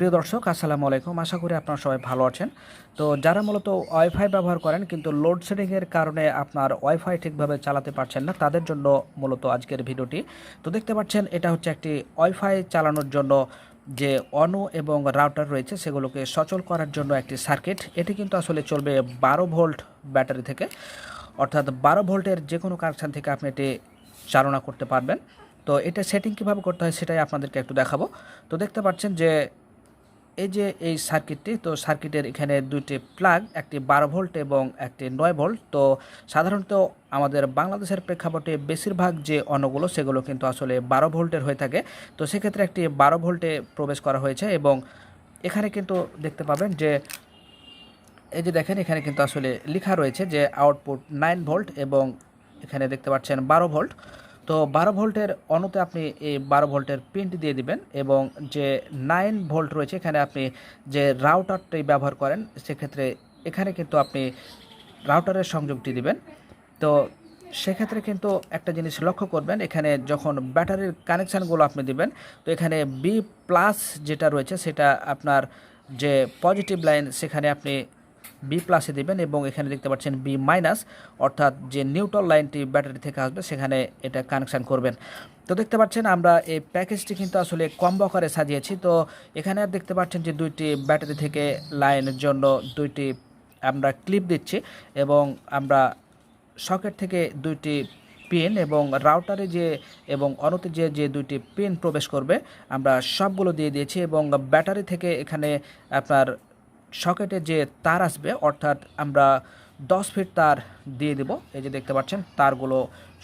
প্রিয় দর্শক, আসসালামু আলাইকুম। আশা করি আপনারা সবাই ভালো আছেন। তো যারা মূলত ওয়াইফাই ব্যবহার করেন, কিন্তু লোডশেডিংয়ের কারণে আপনার ওয়াইফাই ঠিকভাবে চালাতে পারছেন না, তাদের জন্য মূলত আজকের ভিডিওটি। তো দেখতে পাচ্ছেন, এটা হচ্ছে একটি ওয়াইফাই চালানোর জন্য যে অনু এবং রাউটার রয়েছে, সেগুলোকে সচল করার জন্য একটি সার্কিট। এটি কিন্তু আসলে চলবে বারো ভোল্ট ব্যাটারি থেকে। অর্থাৎ বারো ভোল্টের যে কোনো কানেকশান থেকে আপনি এটি চালনা করতে পারবেন। তো এটা সেটিং কীভাবে করতে হয়, সেটাই আপনাদেরকে একটু দেখাবো। তো দেখতে পাচ্ছেন যে এই যে এই সার্কিটটি, তো সার্কিটের এখানে দুইটি প্লাগ একটি বারো ভোল্ট এবং একটি নয় ভোল্ট তো সাধারণত আমাদের বাংলাদেশের প্রেক্ষাপটে বেশিরভাগ যে অন্যগুলো সেগুলো কিন্তু আসলে বারো ভোল্টের হয়ে থাকে। তো সেক্ষেত্রে একটি বারো ভোল্টে প্রবেশ করা হয়েছে এবং এখানে কিন্তু দেখতে পাবেন যে, এই যে দেখেন, এখানে কিন্তু আসলে লেখা রয়েছে যে আউটপুট নাইন ভোল্ট এবং এখানে দেখতে পাচ্ছেন বারো ভোল্ট তো বারো ভোল্টের অনুতে আপনি এই বারো ভোল্টের পিনটি দিয়ে দিবেন এবং যে নাইন ভোল্ট রয়েছে, এখানে আপনি যে রাউটারটি ব্যবহার করেন, সেক্ষেত্রে এখানে কিন্তু আপনি রাউটারের সংযোগটি দিবেন। তো সেক্ষেত্রে কিন্তু একটা জিনিস লক্ষ্য করবেন, এখানে যখন ব্যাটারির কানেকশানগুলো আপনি দিবেন, তো এখানে বি প্লাস যেটা রয়েছে, সেটা আপনার যে পজিটিভ লাইন সেখানে আপনি বি প্লাসে দিবেন এবং এখানে দেখতে পাচ্ছেন বি মাইনাস অর্থাৎ যে নিউট্রাল লাইনটি ব্যাটারি থেকে আসবে, সেখানে এটা কানেকশান করবেন। তো দেখতে পাচ্ছেন আমরা এই প্যাকেজটি কিন্তু আসলে কম্বো আকারে সাজিয়েছি। তো এখানে আর দেখতে পাচ্ছেন যে দুইটি ব্যাটারি থেকে লাইনের জন্য দুইটি আমরা ক্লিপ দিচ্ছি এবং আমরা সকেট থেকে দুইটি পিন এবং রাউটারে যে এবং অনতে যে যে দুইটি পিন প্রবেশ করবে, আমরা সবগুলো দিয়ে দিয়েছি এবং ব্যাটারি থেকে এখানে আপনার সকেটে যে তার আসবে, অর্থাৎ আমরা দশ ফিট তার দিয়ে দেব। এই যে দেখতে পাচ্ছেন, তারগুলো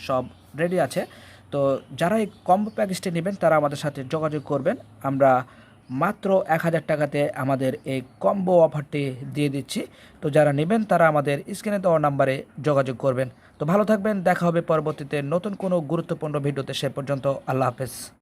সব রেডি আছে। তো যারা এই কম্বো প্যাকেজটি নেবেন, তারা আমাদের সাথে যোগাযোগ করবেন। আমরা মাত্র এক হাজার টাকাতে আমাদের এই কম্বো অফারটি দিয়ে দিচ্ছি। তো যারা নেবেন, তারা আমাদের স্ক্রিনে দেওয়া নাম্বারে যোগাযোগ করবেন। তো ভালো থাকবেন, দেখা হবে পরবর্তীতে নতুন কোনো গুরুত্বপূর্ণ ভিডিওতে, সে পর্যন্ত আল্লাহ হাফেজ।